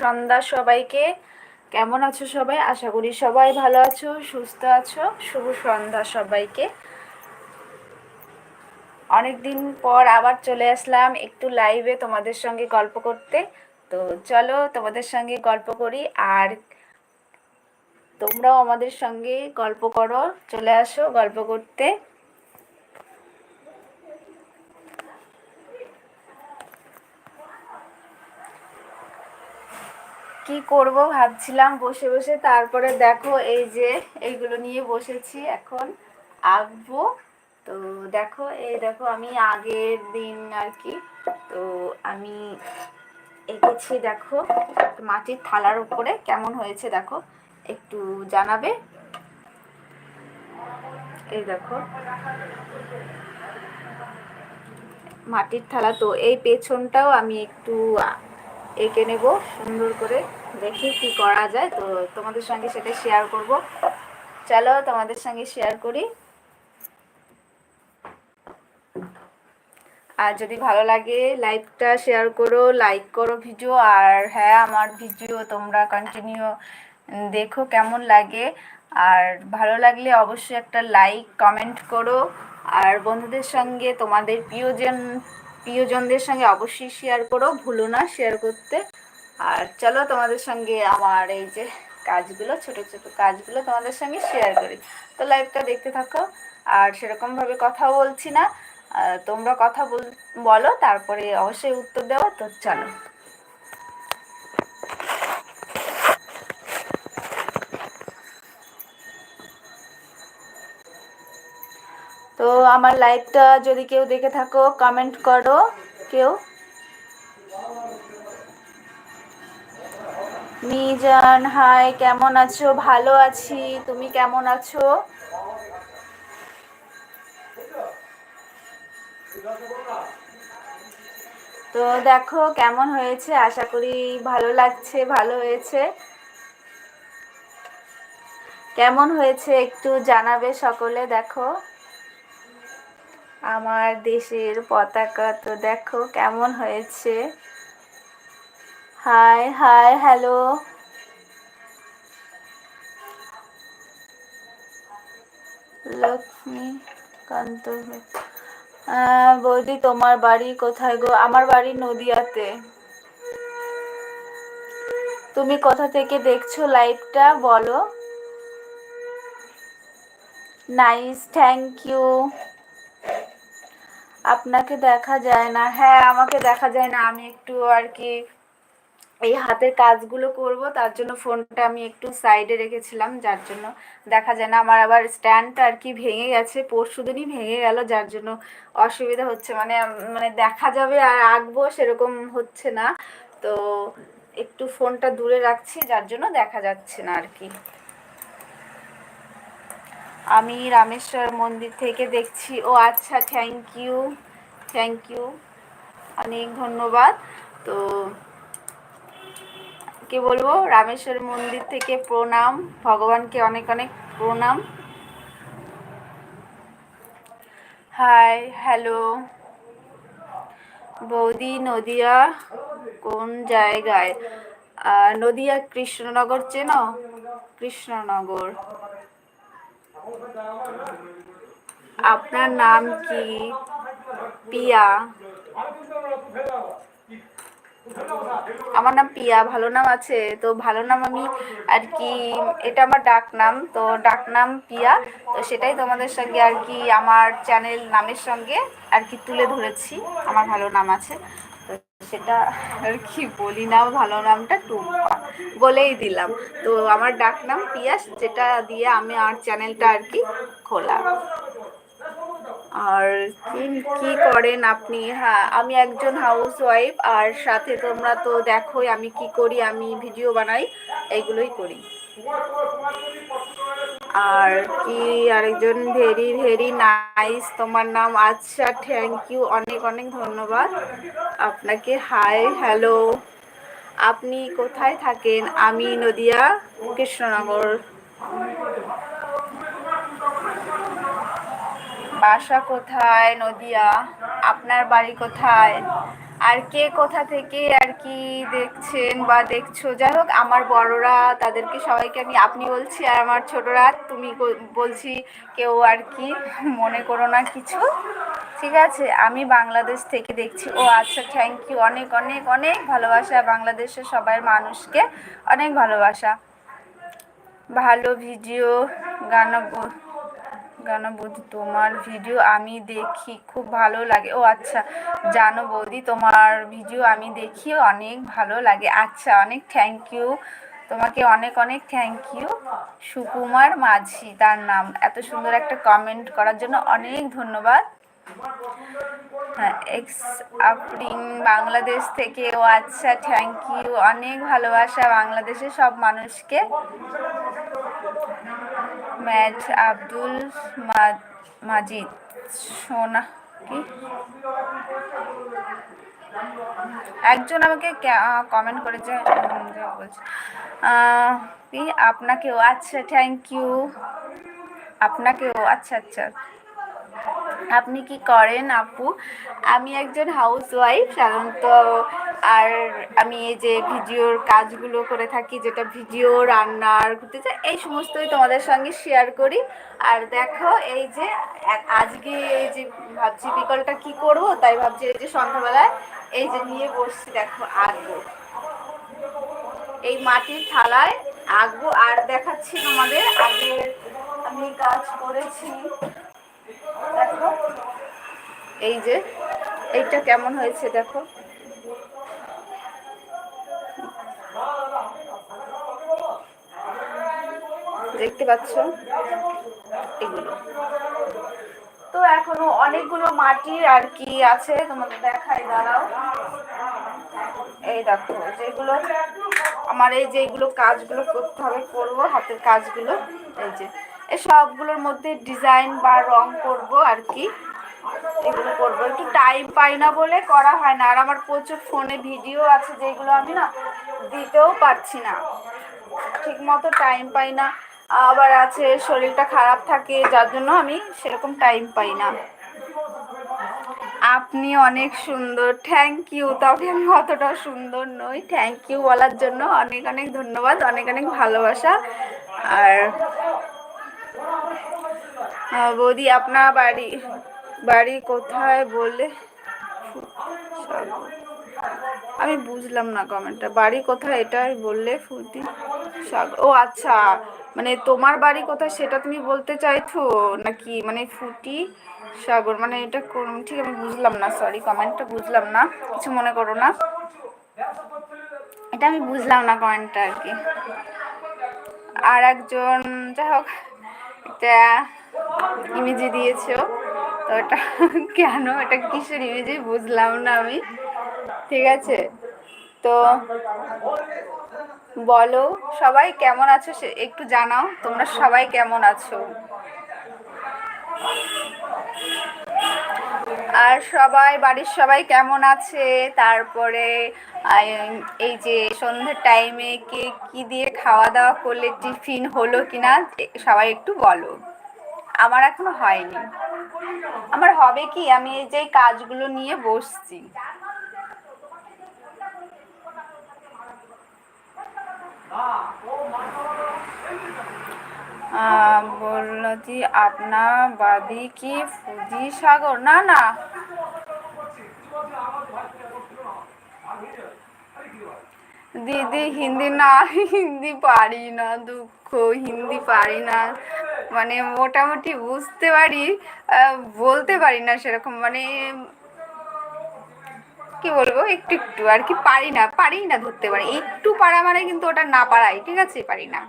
সন্ধ্যা সবাইকে। কেমন আছো সবাই? আশা করি সবাই ভালো আছো, সুস্থ আছো। শুভ সন্ধ্যা সবাইকে। অনেক দিন পর আবার চলে আসলাম একটু লাইভে তোমাদের সঙ্গে গল্প করতে। তো চলো তোমাদের সঙ্গে গল্প করি আর তোমরাও আমাদের সঙ্গে গল্প করো। চলে আসো গল্প করতে। কি করব ভাবছিলাম বসে বসে। তারপরে দেখো এই যে এইগুলো নিয়ে বসেছি এখন। আঁকবো। তো দেখো, এই দেখো আমি আগের দিন আর কি, তো আমি এঁকেছি দেখো মাটির থালার উপরে। কেমন হয়েছে দেখো, একটু জানাবে? এই দেখো। মাটির থালা, তো এই পেছনটাও আমি একটু এঁকে নেব, সুন্দর করে দেখি কি করা যায়। তো তোমাদের সঙ্গে সেটা শেয়ার করব। চলো তোমাদের সঙ্গে শেয়ার করি। আর যদি ভালো লাগে লাইকটা শেয়ার করো লাইক করো ভিডিও আর হ্যাঁ আমার ভিডিও তোমরা কন্টিনিউ দেখো কেমন লাগে। আর ভালো লাগলে অবশ্যই একটা লাইক কমেন্ট করো। আর বন্ধুদের সঙ্গে তোমাদের প্রিয়জন প্রিয়জনদের সঙ্গে অবশ্যই শেয়ার করো, ভুলো না শেয়ার করতে। আর চলো তোমাদের সঙ্গে আমার এই যে কাজগুলো, ছোট ছোট কাজগুলো তোমাদের সঙ্গে শেয়ার করি। তো লাইভটা দেখতে থাকো, আর সেরকমভাবে কথা বলছি না। তোমরা কথা বল, বলো, তারপরে অবশ্যই উত্তর দেওয়া, তো চলো। তো আমার লাইভটা যদি কেউ দেখে থাকো কমেন্ট করো, কেউ। মিজান হাই কেমন আছো? ভালো আছি, তুমি কেমন আছো? তো দেখো, কেমন হয়েছে? আশা করি ভালো লাগছে, ভালো হয়েছে। কেমন হয়েছে একটু জানাবে সকলে, দেখো। আমার দেশের পতাকা তো দেখো কেমন হয়েছে। Hi hi, hello. Lakshmi Kanta বৌদি, তোমার বাড়ি কোথায় গো? আমার বাড়ি নদিয়াতে। তুমি কোথা থেকে দেখছ লাইভটা, বলো। Nice, thank you. আপনাকে দেখা যায় না। হ্যাঁ আমাকে দেখা যায় না। আমি একটু আর কি এই হাতের কাজগুলো করব, তার জন্য ফোনটা আমি একটু সাইডে রেখেছিলাম, যার জন্য দেখা যায় না। আমার আবার স্ট্যান্ডটা আর কি ভেঙে গেছে, পরশু দিনই ভেঙে গেল, যার জন্য অসুবিধা হচ্ছে। মানে মানে দেখা যাবে আর আঁকবো সেরকম হচ্ছে না। তো একটু ফোনটা দূরে রাখছি, যার জন্য দেখা যাচ্ছে না আর কি। আমি রামেশ্বর মন্দির থেকে দেখছি। ও আচ্ছা থ্যাংক ইউ থ্যাংক ইউ অনেক ধন্যবাদ। তো কি বলব, রামেশ্বর মন্দির থেকে প্রণাম, ভগবানকে অনেক অনেক প্রণাম। হাই হ্যালো বৌদি, নদিয়া, কোন জায়গায়? নদিয়া কৃষ্ণনগর চেনো? কৃষ্ণনগর। আপনার নাম কি? পিয়া। আমার নাম পিয়া, ভালো নাম আছে? তো ভালো নাম আমি আর কি, এটা আমার ডাক নাম, তো ডাক নাম পিয়া। তো সেটাই তোমাদের সঙ্গে আর কি, আমার চ্যানেল নামের সঙ্গে আর কি তুলে ধরেছি। আমার ভালো নাম আছে। সেটা আর কি বলি না, ভালো নামটা টুম্পা বলেই দিলাম। তো আমার ডাক নাম পিয়াস, যেটা দিয়ে আমি আর চ্যানেলটা আর কি খোলা। আর কি কি করেন আপনি? হ্যাঁ আমি একজন হাউস ওয়াইফ আর সাথে তোমরা তো দেখোই আমি কি করি, আমি ভিডিও বানাই, এইগুলোই করি। আর কি, আরেকজন ভেরি ভেরি নাইস তোমার নাম আচ্ছা থ্যাংক ইউ অনেক অনেক ধন্যবাদ। আপনাকে হাই হ্যালো আপনি কোথায় থাকেন? আমি নদিয়া, কৃষ্ণনগর। বাসা কোথায়? নদিয়া। আপনার বাড়ি কোথায়? আর কে কোথা থেকে আর কি দেখছেন বা দেখছ? যাই হোক, আমার বড়রা, তাদেরকে সবাইকে আমি, আপনি বলছি আর আমার ছোটরা, তুমি বলছি কেউ আর কি, মনে করো না কিছু। ঠিক আছে, আমি বাংলাদেশ থেকে দেখছি। ও আচ্ছা থ্যাংক ইউ অনেক অনেক অনেক ভালোবাসা বাংলাদেশের সবাই মানুষকে। অনেক ভালোবাসা। ভালো ভিডিও গান গানা বৌদি, তোমার ভিডিও আমি দেখি, খুব ভালো লাগে। ও আচ্ছা জানো বৌদি, তোমার ভিডিও আমি দেখি, অনেক ভালো লাগে। আচ্ছা অনেক থ্যাংক ইউ তোমাকে অনেক অনেক থ্যাংক ইউ সুকুমার মাঝি, তার নাম। এত সুন্দর একটা কমেন্ট করার জন্য অনেক ধন্যবাদ। হ্যাঁ এক্স বাংলাদেশ থেকে। ও আচ্ছা থ্যাংক ইউ অনেক ভালোবাসা বাংলাদেশের সব মানুষকে। ম্যাচ আব্দুল মাজিদ। সোনা কি? একজন আমাকে কমেন্ট করেছে বলছে আপনাকেও আচ্ছা থ্যাংক ইউ আপনাকেও আচ্ছা আচ্ছা। আপনি কি করেন আপু? আমি একজন হাউস ওয়াইফ সাধারণত, আর আমি এই যে ভিডিওর কাজগুলো করে থাকি, যেটা ভিডিও রান্নার ঘুরতে যাই, এই সমস্তই তোমাদের সঙ্গে শেয়ার করি। আর দেখো, এই যে আজকে এই যে ভাবছি বিকলটা কি করব, তাই ভাবছি এই যে সন্ধ্যাবেলায় এই যে নিয়ে বসছি, দেখো আঁকবো এই মাটির থালায় আঁকবো আর দেখাচ্ছি তোমাদের আগে আমি কাজ করেছি। দেখো এই যে, এইটা কেমন হয়েছে দেখো। দেখতে পাচ্ছ? এগুলো। তো এখনও অনেকগুলো মাটির আর কি আছে, তোমাদের দেখাই, দাঁড়াও। এই দেখো, যেগুলো আমার এই যে এগুলো কাজগুলো করতে হবে, করব, হাতের কাজগুলো। এই যে সবগুলোর মধ্যে ডিজাইন বা রং করব আর কি। এগুলো করব। একটু টাইম পাই না বলে করা হয় না। আর আমার প্রচুর ফোনে ভিডিও আছে যেগুলো আমি না দিতেও পারছি না। ঠিক মতো টাইম পাই না। আবার আছে শরীরটা খারাপ থাকে, যার জন্য আমি সেরকম টাইম পাই না। আপনি অনেক সুন্দর। থ্যাংক ইউ তবে আমি অতটা সুন্দর নই। থ্যাংক ইউ বলার জন্য অনেক অনেক ধন্যবাদ, অনেক অনেক ভালোবাসা। আর বৌদি আপনার বাড়ি বাড়ি কোথায় বলে? আমি বুঝলাম না কমেন্টটা বাড়ি কোথায় এটাই বললে ফুটি সাগর ও আচ্ছা। মানে তোমার বাড়ি কোথায় সেটা তুমি বলতে চাইছো? নাকি মানে ফুটি সাগর? মানে এটা ঠিক আমি বুঝলাম না সরি কমেন্টটা বুঝলাম না। কিছু মনে করো না। এটা আমি বুঝলাম না কমেন্টটা আর কি। আর একজন যাই হোক এটা ইমেজে দিয়েছ। তো এটা কেন? এটা কিসের ইমেজে বুঝলাম না আমি। ঠিক আছে। তো বলো, সবাই কেমন আছো? একটু জানাও, তোমরা সবাই কেমন আছো? আর সবাই, বাড়ির সবাই কেমন আছে? তারপরে এই যে সন্ধ্যের টাইমে কে কি দিয়ে খাওয়া দাওয়া করলে টিফিন হলো কিনা সবাই একটু বলো। আমার এখনও হয়নি। আমার হবে কি, আমি এই যে কাজগুলো নিয়ে বসছি। বলল যে আপনার বাদি কি ফুজি সাগর? না না। দিদি হিন্দি না, হিন্দি পারি না, দুঃখ হিন্দি পারি না। মানে মোটামুটি বুঝতে পারি বলতে পারি না সেরকম। মানে কি বলব, একটু একটু আর কি পারি না পারি না ধরতে পারি। একটু পারা মানে কিন্তু ওটা না পারাই, ঠিক আছে? পারি না।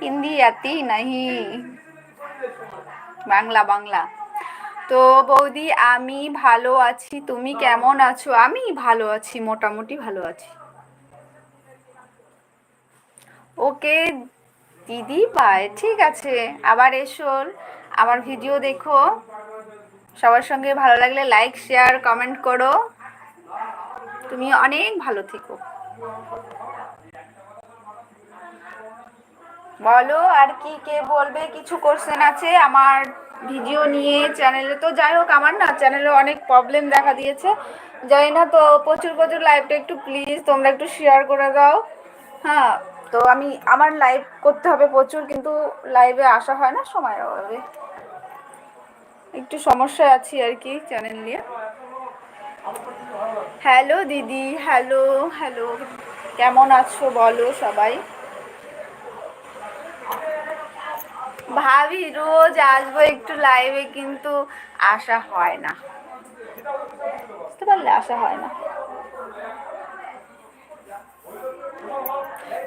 হিন্দি আতি নাহি। বাংলা বাংলা। তো বৌদি, আমি ভালো আছি। তুমি কেমন আছো? আমি ভালো আছি, মোটামুটি ভালো আছি। ওকে, দিদি বাই ঠিক আছে। আবার এসো। আমার ভিডিও দেখো। সবার সঙ্গে ভালো লাগলে লাইক, শেয়ার, কমেন্ট করো। তুমি অনেক ভালো থেকো। বলো আর কি কে বলবে, কিছু কোশ্চেন আছে আমার ভিডিও নিয়ে চ্যানেলে তো যাই হোক, আমার না চ্যানেলে অনেক প্রবলেম দেখা দিয়েছে। জানি না তো, প্রচুর প্রচুর লাইভটা একটু প্লিজ তোমরা একটু শেয়ার করে দাও। হ্যাঁ তো আমি, আমার লাইভ করতে হবে প্রচুর, কিন্তু লাইভে আসা হয় না সময় হবে একটু সমস্যায় আছি আর কি চ্যানেল নিয়ে। হ্যালো দিদি হ্যালো হ্যালো কেমন আছো বলো সবাই? ভাবি রোজ আসব একটু লাইভে কিন্তু আসা হয় না। বুঝতে পারলে আসা হয় না।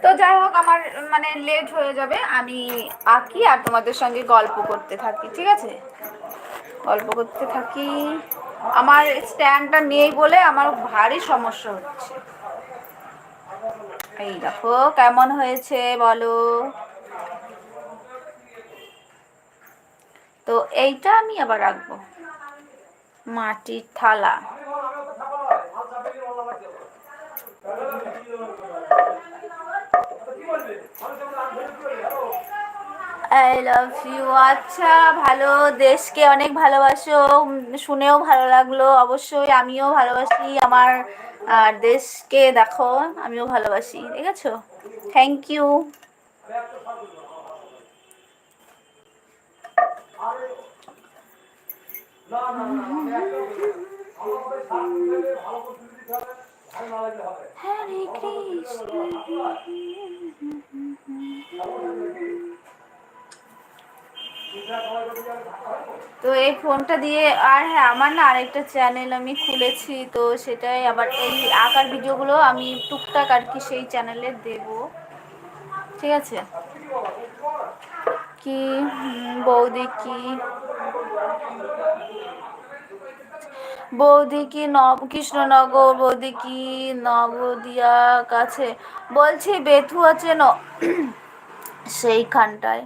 তো যাই হোক, আমার মানে লেট হয়ে যাবে। আমি আঁকি আর তোমাদের সঙ্গে গল্প করতে থাকি, ঠিক আছে? গল্প করতে থাকি। আমার স্ট্যান্ডটা নেই বলে আমার ভারী সমস্যা হচ্ছে। এই দেখো, কেমন হয়েছে বলো? তো এইটা আমি আবার রাখব। মাটির থালা। আই লাভ ইউ আচ্ছা ভালো, দেশকে অনেক ভালোবাসো শুনেও ভালো লাগল, অবশ্যই আমিও ভালোবাসি, আমার দেশকে দেখো, আমিও ভালোবাসি, ঠিক আছে? থ্যাংক ইউ হরে তো এই ফোনটা দিয়ে, আর হ্যাঁ আমার না আরেকটা চ্যানেল আমি খুলেছি, তো সেটাই আবার এই আঁকার ভিডিওগুলো আমি টুকটাক আর কি সেই চ্যানেলে দেব। ঠিক আছে? কি বৌদি কি? বৌদি কি নব, কৃষ্ণনগর বৌদি কি নবদিয়া কাছে? বলছি বেথু আছে ন সেইখানটায়।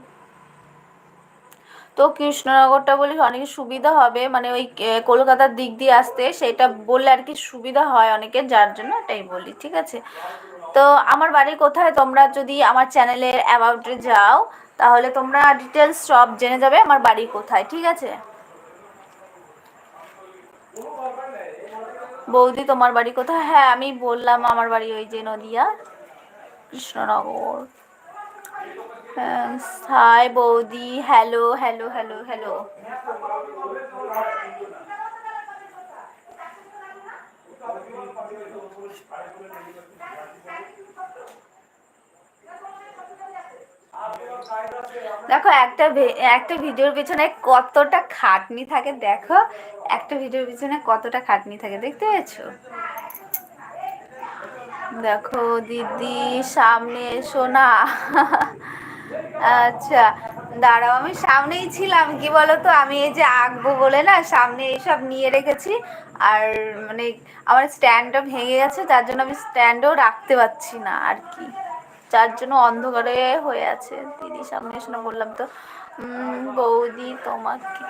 তো কৃষ্ণনগরটা বলে অনেক সুবিধা হবে মানে ওই কলকাতার দিক দিয়ে আসতে, সেটা বললে আর কি সুবিধা হয় অনেকের, যার জন্য এটাই বলি, ঠিক আছে? তো আমার বাড়ি কোথায়? তোমরা যদি আমার চ্যানেলের অ্যাবাউটে যাও, তাহলে তোমরা ডিটেলস সব জেনে যাবে আমার বাড়ি কোথায়, ঠিক আছে? বৌদি, তোমার বাড়ি কোথায়? হ্যাঁ আমি বললাম আমার বাড়ি ওই যে নদিয়া, কৃষ্ণনগর। হ্যাঁ হাই বৌদি, হ্যালো হ্যালো হ্যালো হ্যালো। দেখো, একটা একটা ভিডিওর পিছনে কতটা খাটনি থাকে, দেখো। একটা ভিডিওর পিছনে কতটা খাটনি থাকে, দেখতে পেয়েছ? দেখো, দিদি, সামনে এসো না। আচ্ছা দাঁড়াও, আমি সামনেই ছিলাম। কি বলতো, আমি এই যে আঁকবো বলে না, সামনে এইসব নিয়ে রেখেছি। আর মানে আমার স্ট্যান্ডটা ভেঙে গেছে, তার জন্য আমি স্ট্যান্ডও রাখতে পারছি না, আর কি। যার জন্য অন্ধকারে হয়ে আছে। দিদি সামনে এসে না বললাম তো বৌদি তোমাকে।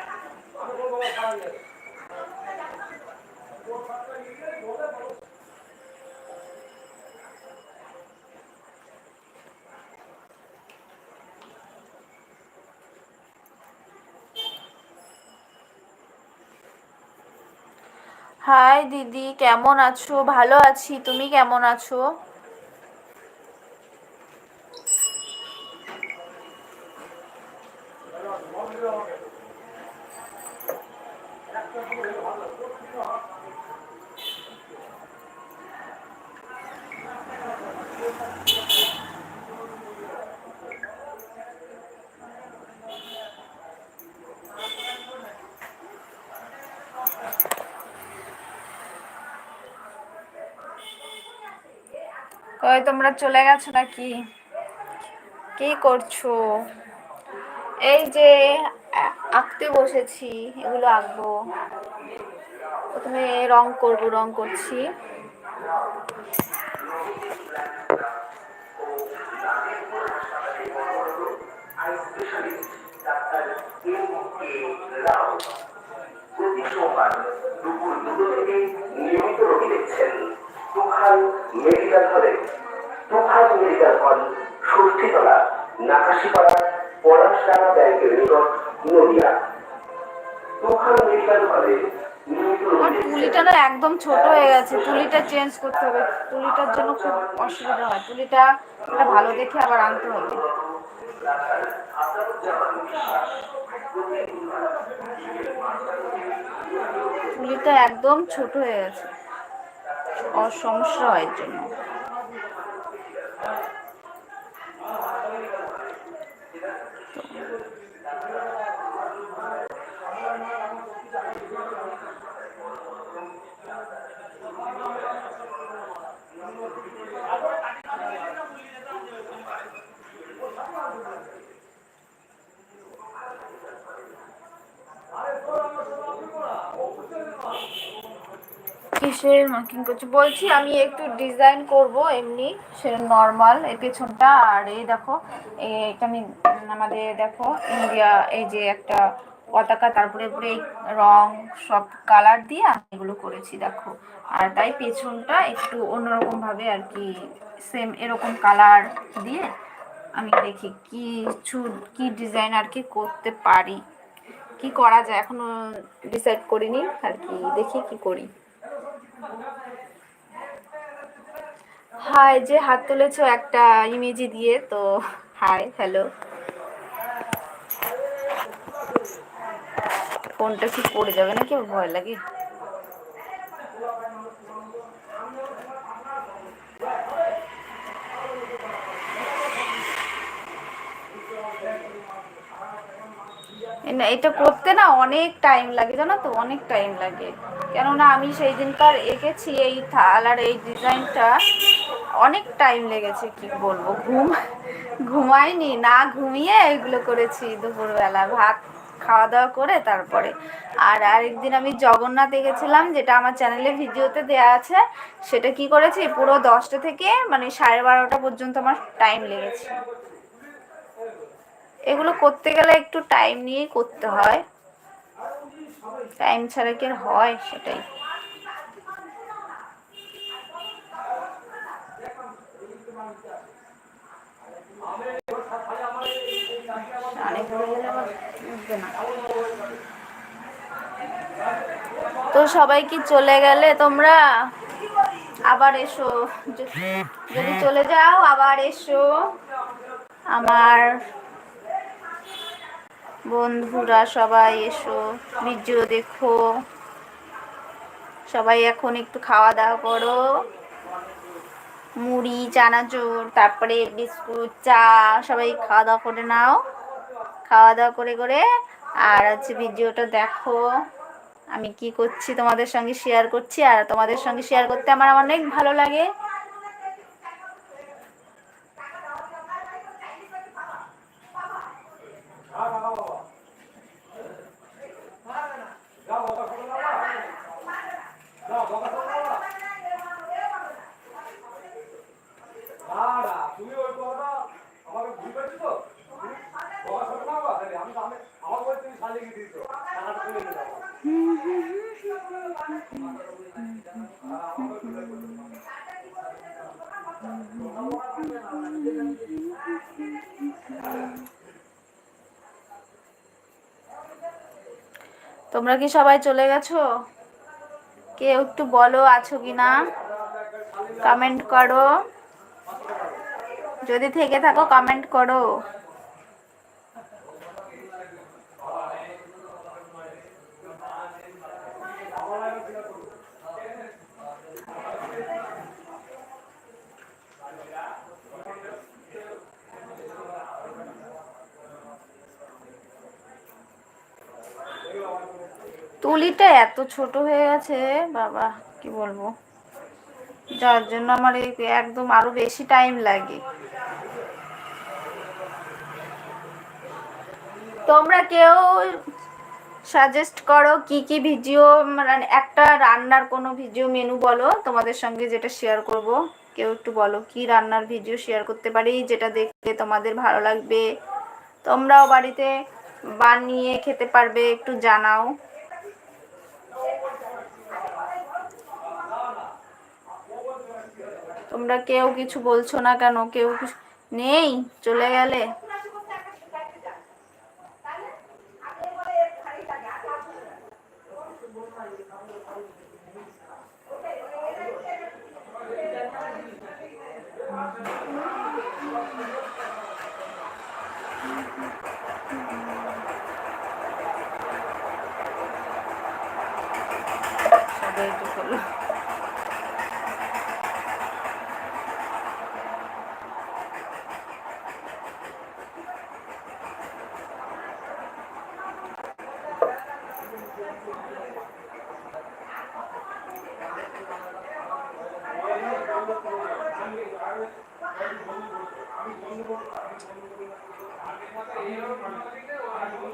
হাই দিদি, কেমন আছো? ভালো আছি। তুমি কেমন আছো? কই তোমরা চলে গেছো নাকি? কি করছ? এই যে আঁকতে বসেছি, এগুলো আঁকবো। প্রথমে রং করব, রং করছি। মেডিকেল হলে তুফান মেডিকেল হল ষষ্ঠীতলা, নাকাশিপাড়া ব্যাংকের নিকট নদিয়া। তুফান মেডিকেল কলেজ তুলিটা না একদম ছোট হয়ে গেছে। তুলিটা চেঞ্জ করতে হবে। তুলিটার জন্য খুব অসুবিধা হয়। তুলিটা একটা ভালো দেখে আবার আনতে হবে। তুলিটা একদম ছোট হয়ে গেছে। অ- সমস্যা হয় জন্য। কিসের মার্কিং করছি। বলছি, আমি একটু ডিজাইন করব এমনি, সে নর্মাল এই পেছনটা, আর এই দেখো এটা আমি, আমাদের দেখো ইন্ডিয়া এই যে একটা পতাকা, তারপরে এই রং, সব কালার দিয়ে আমি এগুলো করেছি, দেখো। আর তাই পেছনটা একটু অন্যরকম ভাবে আর কি সেম এরকম কালার দিয়ে আমি দেখি কিছু, কি ডিজাইন আর কি করতে পারি। কি করা যায়? এখনও ডিসাইড করিনি, আর কি, দেখি কি করি। হাই যে হাত তুলেছো একটা ইমেজি দিয়ে, তো হাই হ্যালো ফোনটা কি পড়ে যাবে নাকি? ভয় লাগে। এটা করতে না অনেক টাইম লাগে, জানো তো? অনেক টাইম লাগে। কেননা আমি সেই দিনকার এঁকেছি, এই থাল আর এই ডিজাইনটা অনেক টাইম লেগেছে, কি বলব, ঘুম, ঘুমাইনি, না ঘুমিয়ে এগুলো করেছি দুপুরবেলা, ভাত খাওয়া দাওয়া করে তারপরে। আর আরেকদিন আমি জগন্নাথ এঁকেছিলাম, যেটা আমার চ্যানেলে ভিডিওতে দেয়া আছে, সেটা কি করেছি, পুরো দশটা থেকে মানে সাড়ে বারোটা পর্যন্ত আমার টাইম লেগেছে। এগুলো করতে গেলে একটু টাইম নিয়েই করতে হয়। টাইম ছাড়া কি আর হয় সেটাই। অনেক হয়ে গেলে আবার উঠবে না। তো সবাই কি চলে গেলে তোমরা? আবার এসো। যদি চলে যাও আবার এসো। আমার বন্ধুরা, সবাই এসো ভিডিও দেখো। সবাই এখন একটু খাওয়া দাওয়া করো। মুড়ি, চানাচুর, তারপরে বিস্কুট, চা, সবাই খাওয়া দাওয়া করে নাও। খাওয়া দাওয়া করে করে আর হচ্ছে ভিডিওটা দেখো। আমি কি করছি তোমাদের সঙ্গে শেয়ার করছি আর তোমাদের সঙ্গে শেয়ার করতে আমার অনেক ভালো লাগে তুমি ওই কথাটা আমাকে ভুল করছ তো বকা শোনো না বাবা, তাহলে আমি তো আমি আমার বলে তুমি শালিকে দিয়েছ টাকাটা তুলে নিয়ে যাব তোমরা কি সবাই চলে গেছো? কেউ একটু বলো, আছো কি না কমেন্ট করো। যদি থেকে থাকো কমেন্ট করো। তুলিটা এত ছোট হয়ে গেছে, বাবা, কি বলব? যার জন্য আমার এই একদম আরও বেশি টাইম লাগে। তোমরা কেউ সাজেস্ট করো কি কি ভিডিও মানে একটা রান্নার কোনো ভিডিও মেনু বলো, তোমাদের সঙ্গে যেটা শেয়ার করব। কেউ একটু বলো, কি রান্নার ভিডিও শেয়ার করতে পারি, যেটা দেখতে তোমাদের ভালো লাগবে? তোমরাও বাড়িতে বানিয়ে খেতে পারবে, একটু জানাও। তোমরা কেউ কিছু বলছো না কেন? কেউ কিছু নেই? চলে গেলে সবাই তো হলো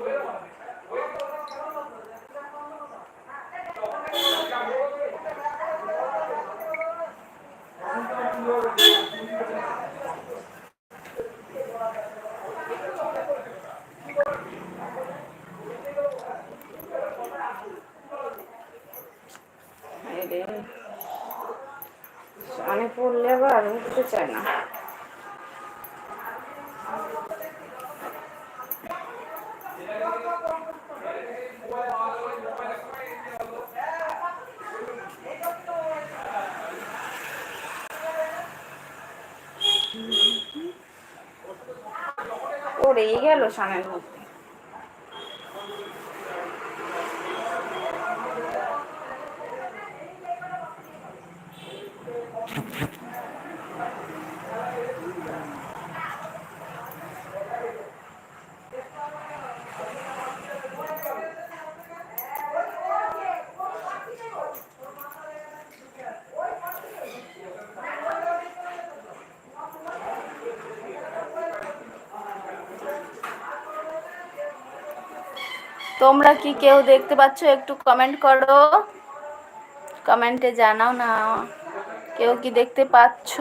রে অনেক পড়লে আবার উঠতে চায় না। পড়েই গেল সানের মধ্যে। তোমরা কি কেউ দেখতে পাচ্ছ? একটু কমেন্ট করো। কমেন্টে জানাও না। কেউ কি দেখতে পাচ্ছ?